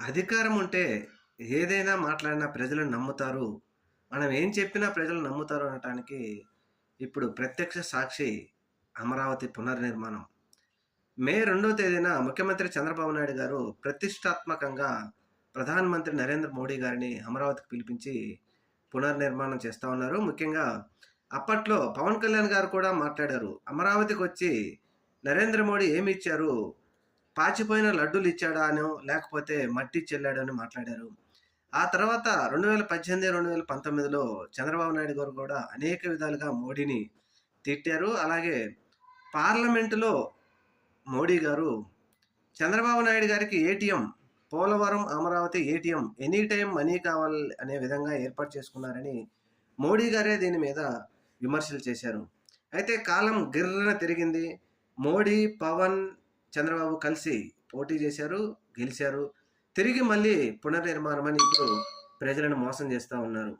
అధికారం ఉంటే ఏదైనా మాట్లాడినా ప్రజలు నమ్ముతారు. మనం ఏం చెప్పినా ప్రజలు నమ్ముతారు అనటానికి ఇప్పుడు ప్రత్యక్ష సాక్షి అమరావతి పునర్నిర్మాణం. మే రెండవ తేదీన ముఖ్యమంత్రి చంద్రబాబు నాయుడు గారు ప్రతిష్టాత్మకంగా ప్రధానమంత్రి నరేంద్ర మోడీ గారిని అమరావతికి పిలిపించి పునర్నిర్మాణం చేస్తా ఉన్నారు. ముఖ్యంగా అప్పట్లో పవన్ కళ్యాణ్ గారు కూడా మాట్లాడారు. అమరావతికొచ్చి నరేంద్ర మోడీ ఏమి ఇచ్చారు పాచిపోయిన లడ్డూలు ఇచ్చాడా అనో, లేకపోతే మట్టి చెల్లాడని మాట్లాడారు. ఆ తర్వాత 2018, 2019లో చంద్రబాబు నాయుడు గారు కూడా అనేక విధాలుగా మోడీని తిట్టారు. అలాగే పార్లమెంటులో మోడీ గారు చంద్రబాబు నాయుడు గారికి ATM Polavaram, Amaravati ATM any time money కావాలి అనే విధంగా ఏర్పాటు చేసుకున్నారని మోడీ గారే దీని మీద విమర్శలు చేశారు. అయితే కాలం గిర్రన తిరిగింది. మోడీ, పవన్, చంద్రబాబు కలిసి పోటీ చేశారు. గెలిచారు. తిరిగి మళ్ళీ పునర్నిర్మాణం అని ఇప్పుడు ప్రజలను మోసం చేస్తూ ఉన్నారు.